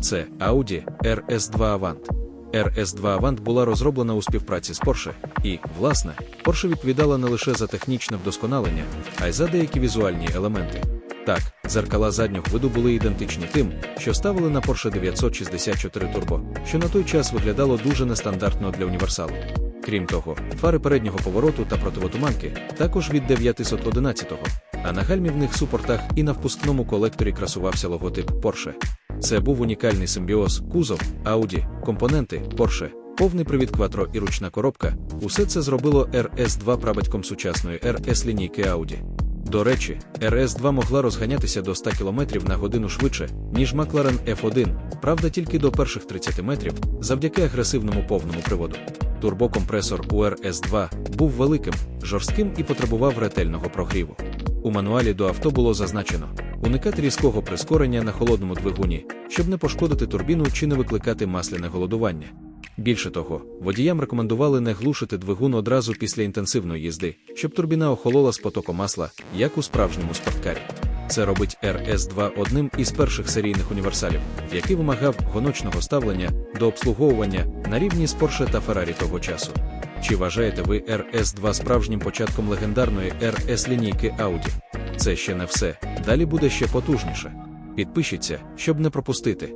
Це Audi RS2 Avant. RS2 Avant була розроблена у співпраці з Porsche, і, власне, Porsche відповідала не лише за технічне вдосконалення, а й за деякі візуальні елементи. Так, зеркала заднього виду були ідентичні тим, що ставили на Porsche 964 Turbo, що на той час виглядало дуже нестандартно для універсалу. Крім того, фари переднього повороту та противотуманки також від 911-го, а на гальмівних супортах і на впускному колекторі красувався логотип Porsche. Це був унікальний симбіоз, кузов, Audi, компоненти, Porsche, повний привід кватро і ручна коробка. Усе це зробило RS2 прабатьком сучасної RS лінійки Audi. До речі, RS2 могла розганятися до 100 км на годину швидше, ніж McLaren F1, правда тільки до перших 30 метрів, завдяки агресивному повному приводу. Турбокомпресор у RS2 був великим, жорстким і потребував ретельного прогріву. У мануалі до авто було зазначено уникати різкого прискорення на холодному двигуні, щоб не пошкодити турбіну чи не викликати масляне голодування. Більше того, водіям рекомендували не глушити двигун одразу після інтенсивної їзди, щоб турбіна охолола з потоком масла, як у справжньому спорткарі. Це робить RS2 одним із перших серійних універсалів, який вимагав гоночного ставлення до обслуговування на рівні з Porsche та Ferrari того часу. Чи вважаєте ви RS2 справжнім початком легендарної RS лінійки Audi? Це ще не все. Далі буде ще потужніше. Підпишіться, щоб не пропустити.